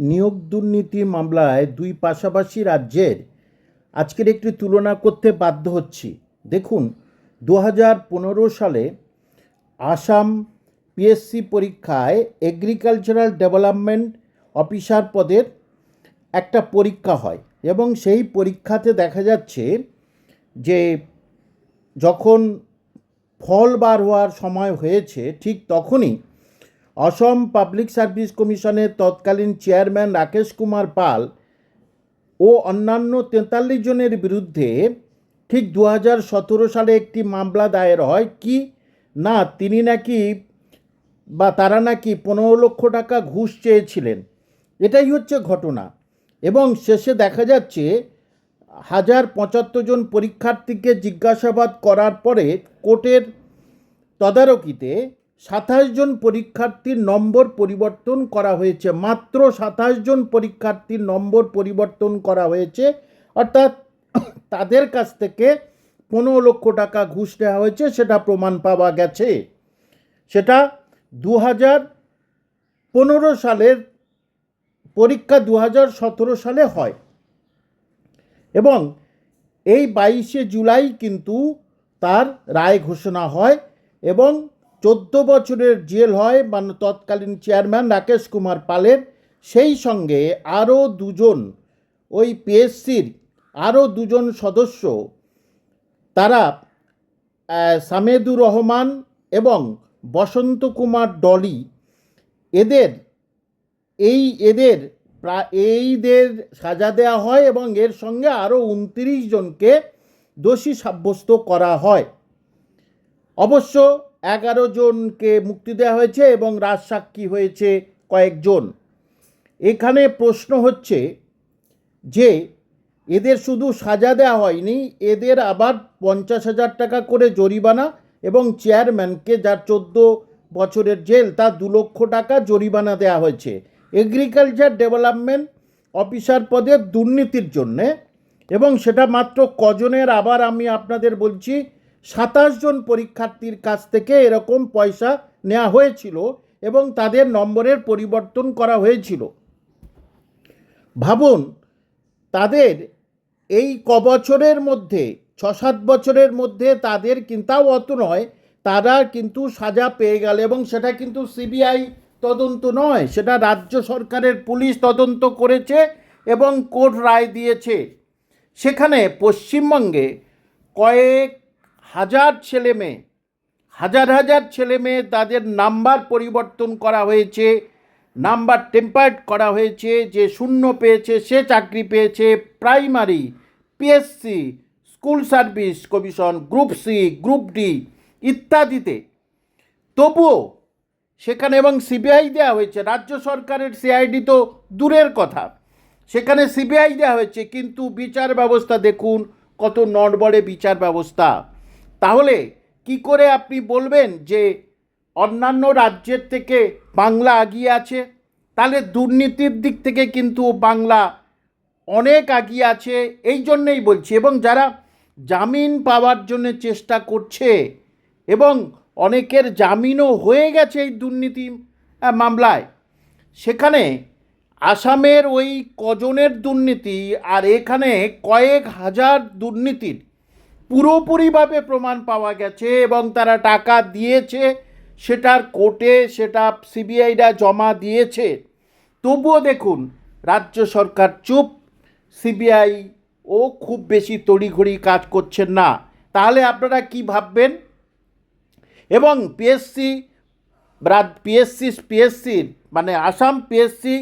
নিয়োগ দুর্নীতি মামলায় দুই পাশাপাশি রাজ্যের আজকের একটি তুলনা করতে বাধ্য হচ্ছি। দেখুন দু হাজার পনেরো সালে আসাম পিএসসি পরীক্ষায় এগ্রিকালচারাল ডেভেলপমেন্ট অফিসার পদের একটা পরীক্ষা হয় এবং সেই পরীক্ষাতে দেখা যাচ্ছে যে যখন ফল বার হওয়ার সময় হয়েছে, ঠিক তখনই অসম পাবলিক সার্ভিস কমিশনের তৎকালীন চেয়ারম্যান রাকেশ কুমার পাল ও অন্যান্য তেতাল্লিশ জনের বিরুদ্ধে ঠিক দু হাজার সতেরো সালে একটি মামলা দায়ের হয় কি? না, তিনি নাকি বা তারা নাকি পনেরো লক্ষ টাকা ঘুষ চেয়েছিলেন। এটাই হচ্ছে ঘটনা। এবং শেষে দেখা যাচ্ছে, হাজার পঁচাত্তর জন পরীক্ষার্থীকে জিজ্ঞাসাবাদ করার পরে কোর্টের তদারকিতে সাতাশ জন পরীক্ষার্থীর নম্বর পরিবর্তন করা হয়েছে। মাত্র সাতাশ জন পরীক্ষার্থীর নম্বর পরিবর্তন করা হয়েছে। অর্থাৎ তাদের কাছ থেকে পনেরো লক্ষ টাকা ঘুষ নেওয়া হয়েছে, সেটা প্রমাণ পাওয়া গেছে। সেটা দু হাজার পনেরো সালের পরীক্ষা দু হাজার সতেরো সালে হয়। এবং এই বাইশে জুলাই কিন্তু তার রায় ঘোষণা হয় এবং চোদ্দ বছরের জেল হয় মানে তৎকালীন চেয়ারম্যান রাকেশ কুমার পালের। সেই সঙ্গে আরও দুজন, ওই পিএসসির আরও দুজন সদস্য, তারা সামেদুর রহমান এবং বসন্ত কুমার ডলি। এদের, এই এদের এইদের সাজা দেওয়া হয় এবং এর সঙ্গে আরও উনত্রিশ জনকে দোষী সাব্যস্ত করা হয়। অবশ্য এগারো জনকে মুক্তি দেওয়া হয়েছে এবং রাজসাক্ষী হয়েছে কয়েকজন। এখানে প্রশ্ন হচ্ছে যে, এদের শুধু সাজা দেওয়া হয়নি, এদের আবার পঞ্চাশ হাজার টাকা করে জরিমানা এবং চেয়ারম্যানকে যার চোদ্দ বছরের জেল, তার দু লক্ষ টাকা জরিমানা দেওয়া হয়েছে। এগ্রিকালচার ডেভেলপমেন্ট অফিসার পদের দুর্নীতির জন্যে এবং সেটা মাত্র কজনের, আবার আমি আপনাদের বলছি সাতাশ জন পরীক্ষার্থীর কাছ থেকে এরকম পয়সা নেওয়া হয়েছিল এবং তাদের নম্বরের পরিবর্তন করা হয়েছিল। ভাবুন, তাদের এই ক বছরের মধ্যে ছ সাত বছরের মধ্যে তাদের কিন্তাও অত নয়, তারা কিন্তু সাজা পেয়ে গেল এবং সেটা কিন্তু সিবিআই তদন্ত নয়, সেটা রাজ্য সরকারের পুলিশ তদন্ত করেছে এবং কোর্ট রায় দিয়েছে। সেখানে পশ্চিমবঙ্গে কয়েক হাজার ছেলে মেয়ে, হাজার হাজার ছেলে মেয়ে তাদের নাম্বার পরিবর্তন করা হয়েছে, নাম্বার টেম্পার্ড করা হয়েছে, যে শূন্য পেয়েছে, সে চাকরি পেয়েছে, primary, PSC, school service commission, group C, group D ইত্যাদিতে। তবুও সেখানে এবং সিবিআই দেওয়া হয়েছে, রাজ্য সরকারের সিআইডি তো দূরের কথা। সেখানে সিবিআই দেওয়া হয়েছে, কিন্তু বিচার ব্যবস্থা দেখুন, কত নড়বড়ে বিচার ব্যবস্থা। তাহলে কি করে আপনি বলবেন যে অন্যান্য রাজ্যের থেকে বাংলা আগিয়ে আছে? তাহলে দুর্নীতির দিক থেকে কিন্তু বাংলা অনেক আগিয়ে আছে, এই জন্যেই বলছি। এবং যারা জামিন পাওয়ার জন্য চেষ্টা করছে এবং অনেকের জামিনও হয়ে গেছে এই দুর্নীতি মামলায়, সেখানে আসামের ওই কজনের দুর্নীতি আর এখানে কয়েক হাজার দুর্নীতির পুরোপুরিভাবে প্রমাণ পাওয়া গেছে এবং তারা টাকা দিয়েছে, সেটার কোর্টে সেটা সিবিআইরা জমা দিয়েছে। তবুও দেখুন, রাজ্য সরকার চুপ, সিবিআই ও খুব বেশি তড়িঘড়ি কাজ করছেন না। তাহলে আপনারা কি ভাববেন? এবং পিএসসি পিএসসি পিএসসির মানে আসাম পিএসসি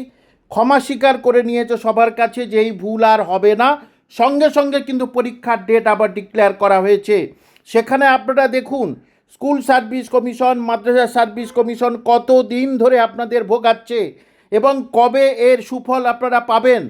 ক্ষমা স্বীকার করে নিয়েছে সবার কাছে যে এই ভুল আর হবে না। সঙ্গে সঙ্গে কিন্তু পরীক্ষার ডেট আবার ডিক্লেয়ার করা হয়েছে। সেখানে আপনারা দেখুন school service commission Madrasah service commission কত দিন ধরে আপনাদের ভোগাচ্ছে এবং কবে এর সুফল আপনারা পাবেন।